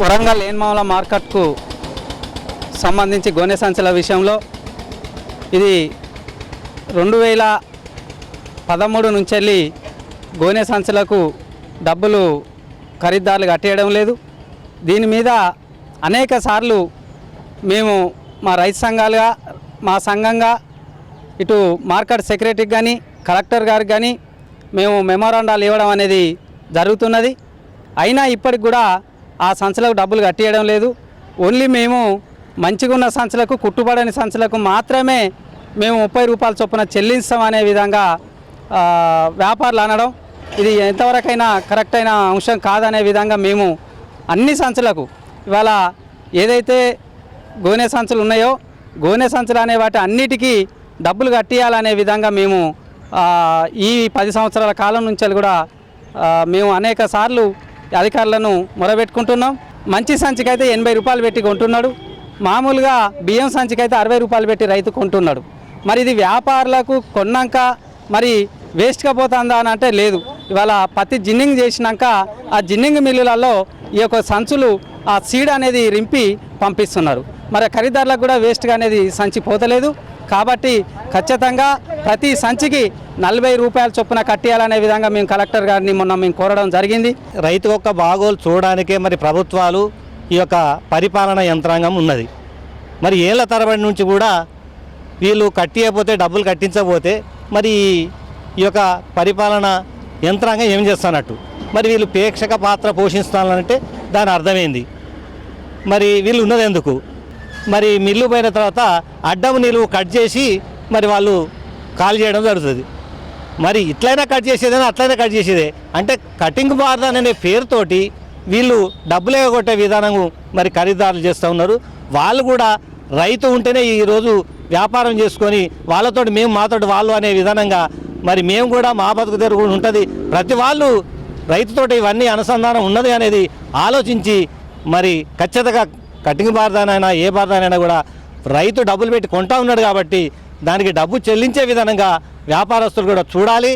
వరంగల్ ఏన్మావుల మార్కెట్కు సంబంధించి గోనె సంచుల విషయంలో ఇది రెండు వేల పదమూడు నుంచి వెళ్ళి గోనె సంచులకు డబ్బులు ఖరీదారులు కట్టేయడం లేదు. దీని మీద అనేక సార్లు మేము మా రైతు సంఘాలుగా మా సంఘంగా ఇటు మార్కెట్ సెక్రటరీకి కానీ కలెక్టర్ గారికి కానీ మేము మెమోరాండాలు ఇవ్వడం అనేది జరుగుతున్నది. అయినా ఇప్పటికి కూడా ఆ సంచులకు డబ్బులు కట్టియడం లేదు. ఓన్లీ మేము మంచిగా ఉన్న సంచులకు కుట్టుబడని సంచులకు మాత్రమే మేము ముప్పై రూపాయల చొప్పున చెల్లిస్తామనే విధంగా వ్యాపారులు అనడం ఇది ఎంతవరకైనా కరెక్ట్ అయిన అంశం కాదనే విధంగా మేము అన్ని సంచులకు ఇవాళ ఏదైతే గోనె సంచులు ఉన్నాయో గోనె సంచులు అనే వాటి అన్నిటికీ డబ్బులు కట్టియాలనే విధంగా మేము ఈ పది సంవత్సరాల కాలం నుంచి కూడా మేము అనేక సార్లు అధికారులను మొరబెట్టుకుంటున్నాం. మంచి సంచికైతే ఎనభై రూపాయలు పెట్టి కొంటున్నాడు. మామూలుగా బియ్యం సంచికైతే అరవై రూపాయలు పెట్టి రైతు కొంటున్నాడు. మరి ఇది వ్యాపారులకు కొన్నాక మరి వేస్ట్గా పోతుందా అని అంటే లేదు. ఇవాళ పత్తి జిన్నింగ్ చేసినాక ఆ జిన్నింగ్ మిల్లులలో ఈ యొక్క సంచులు ఆ సీడ్ అనేది రింపి పంపిస్తున్నారు. మరి ఖరీదారులకు కూడా వేస్ట్గా అనేది సంచి పోతలేదు. కాబట్టి ఖచ్చితంగా ప్రతి సంచికి నలభై రూపాయల చొప్పున కట్టేయాలనే విధంగా మేము కలెక్టర్ గారిని మొన్న మేము కోరడం జరిగింది. రైతు యొక్క బాగోలు చూడడానికే మరి ప్రభుత్వాలు ఈ యొక్క పరిపాలన యంత్రాంగం ఉన్నది. మరి ఏళ్ళ తరబడి నుంచి కూడా వీళ్ళు కట్టియకపోతే డబ్బులు కట్టించకపోతే మరి ఈ యొక్క పరిపాలన యంత్రాంగం ఏం చేస్తున్నట్టు మరి వీళ్ళు ప్రేక్షక పాత్ర పోషిస్తానంటే దాని అర్థమైంది? మరి వీళ్ళు ఉన్నది ఎందుకు మరి మిల్లు పోయిన తర్వాత అడ్డం నిలువు కట్ చేసి మరి వాళ్ళు కాల్ చేయడం జరుగుతుంది. మరి ఇట్లయినా కట్ చేసేదని? అట్లయినా కట్ చేసేదే. అంటే కటింగ్ బార్దాన్ అనే పేరుతోటి వీళ్ళు డబ్బులు ఎగొట్టే విధానం మరి ఖరీదారులు చేస్తూ ఉన్నారు. వాళ్ళు కూడా రైతు ఉంటేనే ఈరోజు వ్యాపారం చేసుకొని వాళ్ళతోటి మేము మాతోటి వాళ్ళు అనే విధానంగా మరి మేము కూడా మా బతుకు తెరుగు ఉంటుంది. ప్రతి వాళ్ళు రైతుతోటి ఇవన్నీ అనుసంధానం ఉన్నది అనేది ఆలోచించి మరి ఖచ్చితంగా కటింగ్ బార్దానైనా ఏ బార్దానైనా కూడా రైతు డబ్బులు పెట్టి కొంటా ఉన్నాడు కాబట్టి దానికి డబ్బు చెల్లించే విధానంగా వ్యాపారస్తులు కూడా చూడాలి.